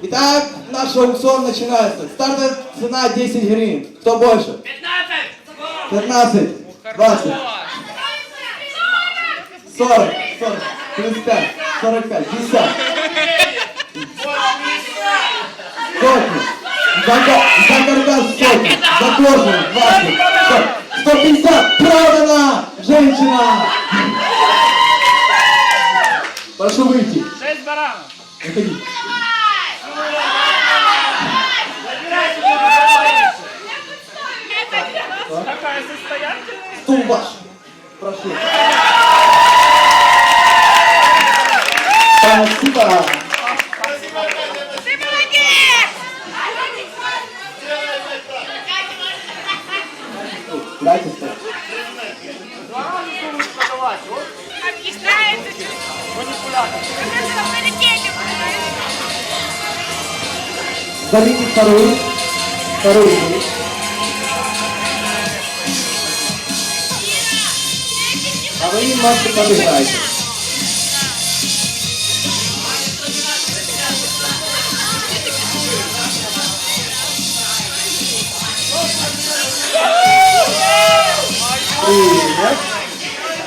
Итак, наш аукцион начинается. Стартовая цена 10 гривен. Кто больше? 15. 20. 40. 40. 35. 45. 50. Сотни. За, каркас сотни. За кожу 20. 100, 150. Продана! Женщина! Прошу выйти. Шесть баранов. Выходи. Какая состоятельная. Стул ваш. Прошу. Спасибо. Ты молодец! Дайте стол. Два раза будут продавать. Вот Объясняется чуть. манипулятор. Galing yung paroy. Paroy. Paroy yung mas yung paroy sa ito.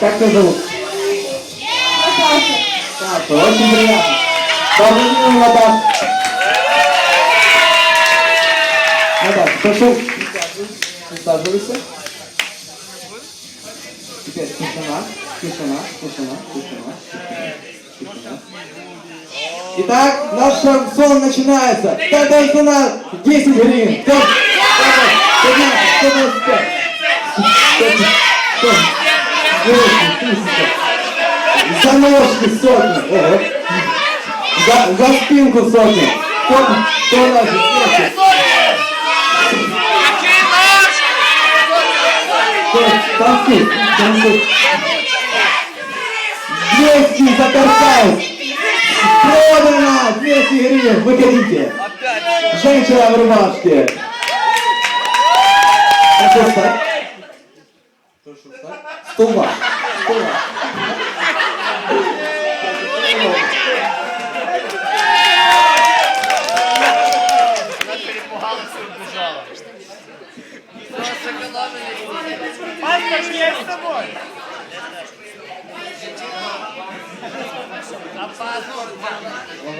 Check this out. Tapos, hindi Наташа, прошу, присаживайся. Теперь тишина, тишина, тишина, тишина, тишина. Итак, наш шансон начинается. Стартовая цена 10 гривен. Кто? Кто? 15, 125. 100, 100, 200, 1000. За ножки сотни. За, за спинку сотни. Кто, кто ножки? Танцуй, танцуй. 200 за каркас. Продано 200 гривен. Выходите. Женщина в рубашке. Стул ваш. Стул ваш.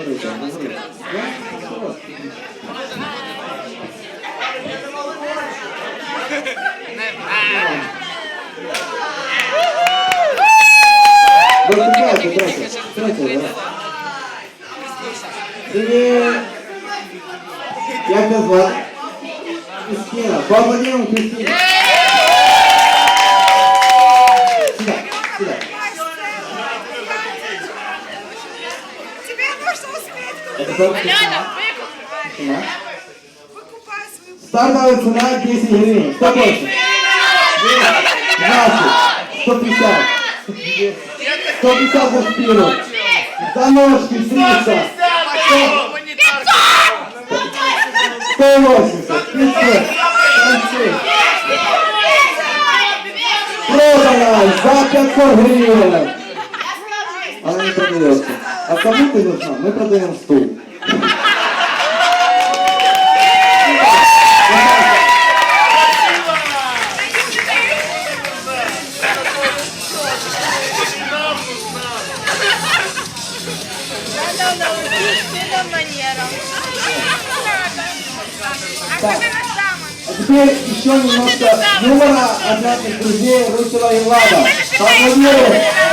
Говорите, говорите. Я прошу вас. Да, сыграйте, играйте. Играйте, да. Привет. Як тебя звати? Кристина. Свою Стартовая цена 10 гривен. Кто больше? 20, 150, 150 за спину, за ножки, 300, 180, 500, танцы. Продано за 500 гривен. Она не продается. А кому ты нужна? Мы продаем стул. А теперь еще немножко юмора от наших друзей Русила и Влада. Поаплодируем.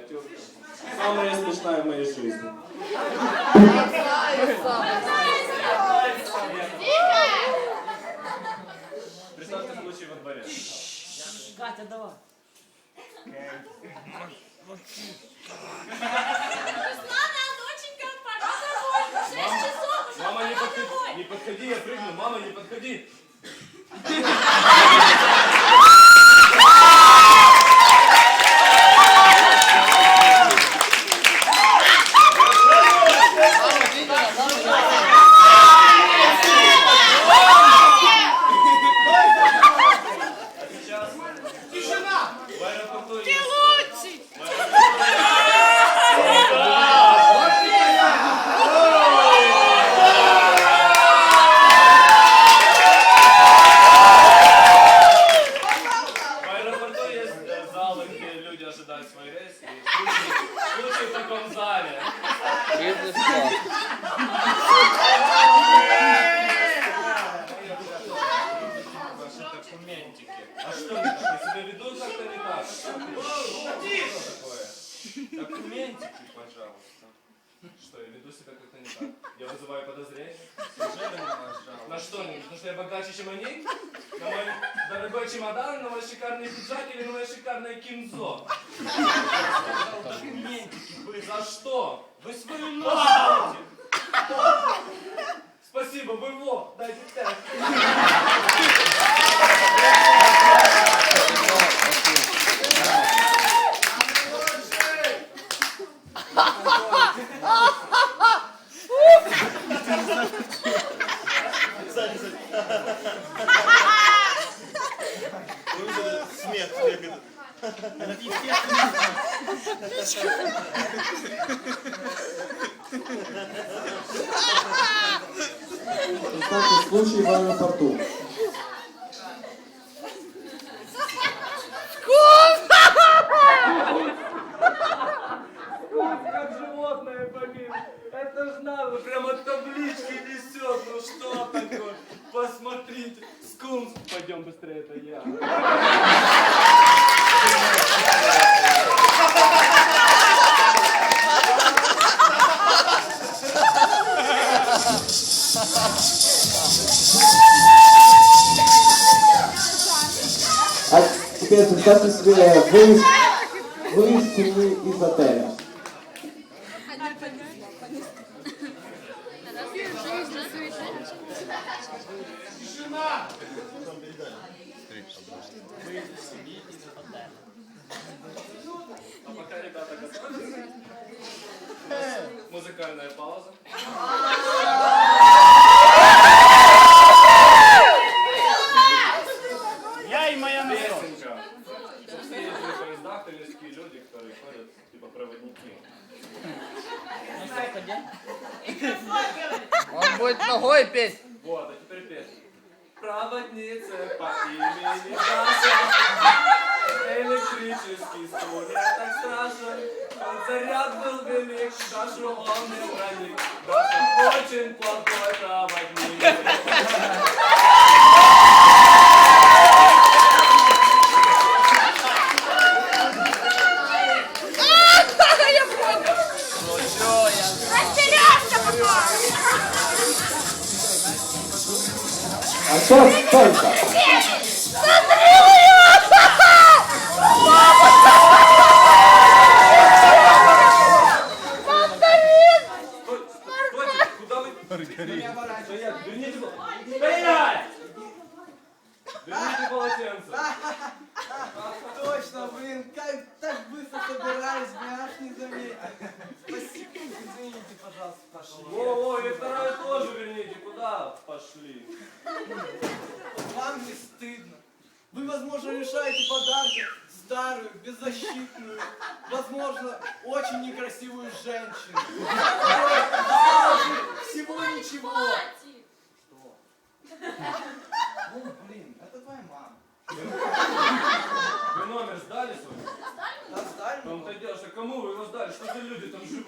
Миниатюрка. Самая смешная в моей жизни. Представьте случай во дворе. Катя, давай. Мама, не подходи, не подходи, я прыгну. Мама, не подходи. Случай в таком зале. Ваши документики. А что не так? Я себя веду как-то не так. Что Документики, пожалуйста. Что, я веду себя как-то не так? Я вызываю подозрения? На что? Потому что я богаче, чем они? На мой дорогой чемодан, на мой шикарный пиджак или на мое шикарное кинзо? Документики, вы За что? Вы свою нож даете. Спасибо, вы во, дайте пять. Представьте случай в аэропорту. Как животное побил. Это ж надо, прямо таблички несет. Ну что такое? Посмотрите. Скунс. Пойдем быстрее, это я. Теперь представьте себе выезд, выезд семьи из отеля. Пока ребята готовятся. Музыкальная пауза. Будет ногой петь. Вот, а теперь песня. Проводница по имени Даша. Электрический стул, я так страшно. Заряд был велик, Дашу он не проник. Очень плохой проводник. Вам не стыдно. Вы, возможно, решаете подарки старую, беззащитную, возможно, очень некрасивую женщину. Всего ничего. Что? Ну, блин, это твоя мама. Вы номер сдали свой? Да, сдали? В том-то и дело, что кому вы его сдали? Что за люди там живут?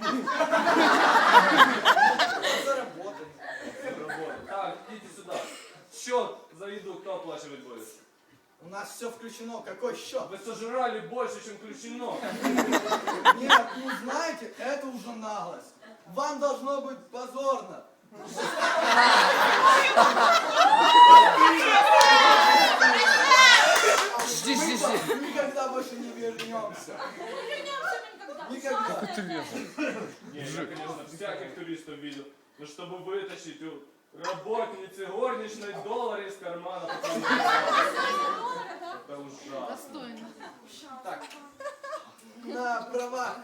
За еду кто оплачивать будет? У нас все включено. Какой счет? Вы сожрали больше, чем включено. Нет, ну знаете, это уже наглость. Вам должно быть позорно. Жди, жди, жди. Никогда больше не вернемся. Никогда. Не, я, конечно, всяких туристов видел. Но чтобы вытащить у работницы горничной доллар из кармана, Это ужасно. На правах